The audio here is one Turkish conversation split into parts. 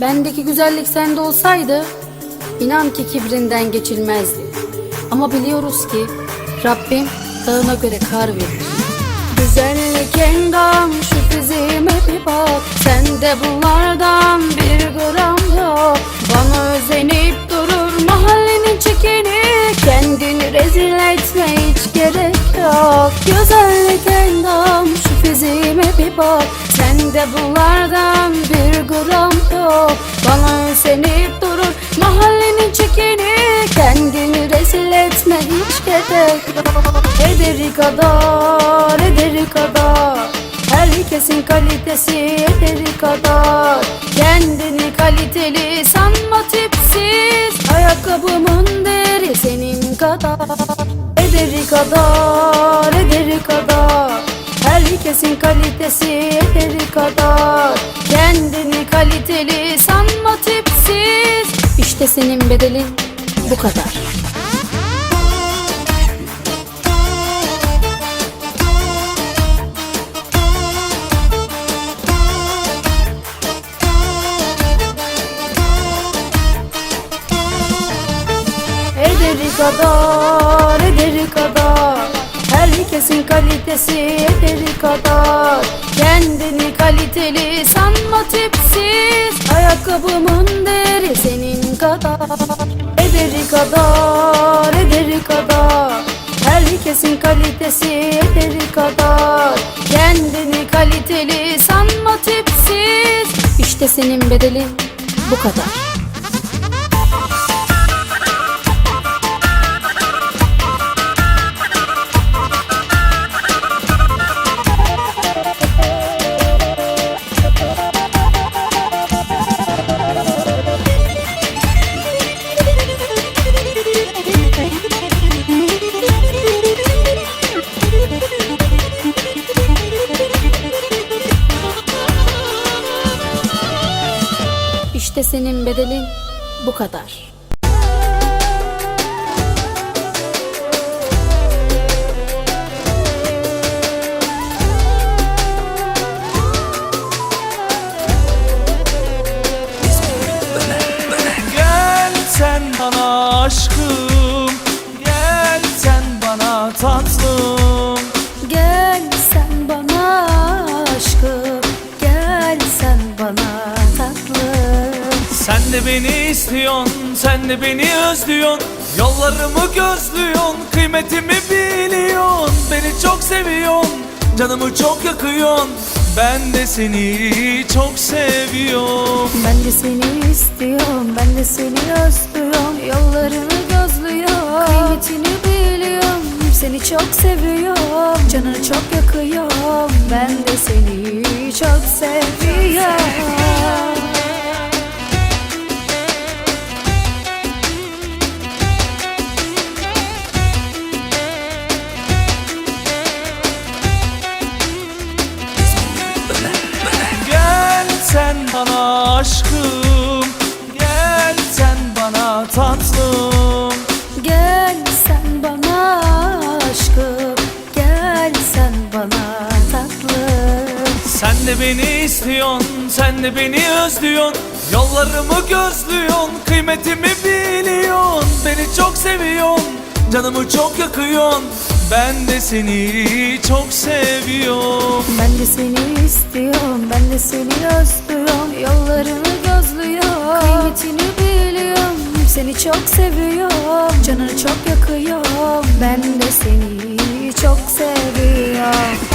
Bendeki güzellik sende olsaydı inan ki kibrinden geçilmezdi. Ama biliyoruz ki Rabbim dağına göre kar verir. Güzellik endam şu fiziğime bir bak. Sende bunlardan bir gram yok. Bana özenip durur mahallenin çekini Kendini rezil etme hiç gerek yok. Güzellik endam şu fiziğime bir bak Sende bunlardan bir gram yok. Bana özenip durur mahallenin çekini Kendini rezil etme hiç gerek Ederi kadar, ederi kadar. Herkesin kalitesi ederi kadar. Kendini kaliteli sanma tipsiz. Ayakkabımın değeri senin kadar. Ederi kadar, ederi kadar Herkesin kalitesi ederi kadar. Kendini kaliteli sanma tipsiz. İşte senin bedelin bu kadar. Ederi kadar, ederi kadar Herkesin kalitesi ederi kadar. Kendini kaliteli sanma tipsiz. Ayakkabımın değeri senin kadar. Ederi kadar, ederi kadar. Herkesin kalitesi ederi kadar. Kendini kaliteli sanma tipsiz. İşte senin bedelin bu kadar İşte senin bedelin bu kadar. De beni istiyorsun Sen de beni özlüyorsun. Yollarımı gözlüyorsun Kıymetimi biliyorsun. Beni çok seviyorsun Canımı çok yakıyorsun. Ben de seni çok seviyorum. Ben de seni istiyorum, ben de seni özlüyorum. Yollarını gözlüyorum, kıymetini biliyorum. Seni çok seviyorum, canını çok yakıyorum. Ben de seni çok seviyorum de beni istiyorsun Sen de beni özlüyorsun. Yollarımı gözlüyorsun Kıymetimi biliyorsun. Beni çok seviyorsun Canımı çok yakıyorsun. Ben de seni çok seviyorum. Ben de seni istiyorum, ben de seni özlüyorum. Yollarını gözlüyorum, kıymetini biliyorum. Seni çok seviyorum, canını çok yakıyorum. Ben de seni çok seviyorum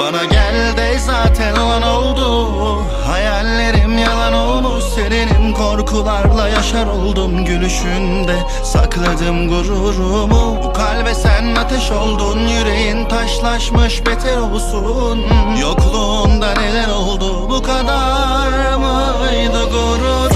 Bana gel de zaten olan oldu. Hayallerim yalan olmuş Serinim korkularla yaşar oldum Gülüşünde. Sakladım gururumu Bu kalbe sen ateş oldun. Yüreğin taşlaşmış beter olsun. Yokluğunda neler oldu Bu kadar mıydı gururun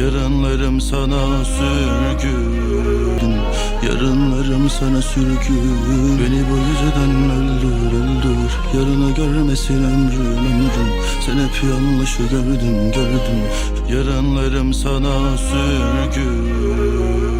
Yarınlarım sana sürgün. Yarınlarım sana sürgün. Beni bu geceden öldür öldür. Yarını görmesin ömrüm ömrüm. Sen hep yanlışı gördün gördün. Yarınlarım sana sürgün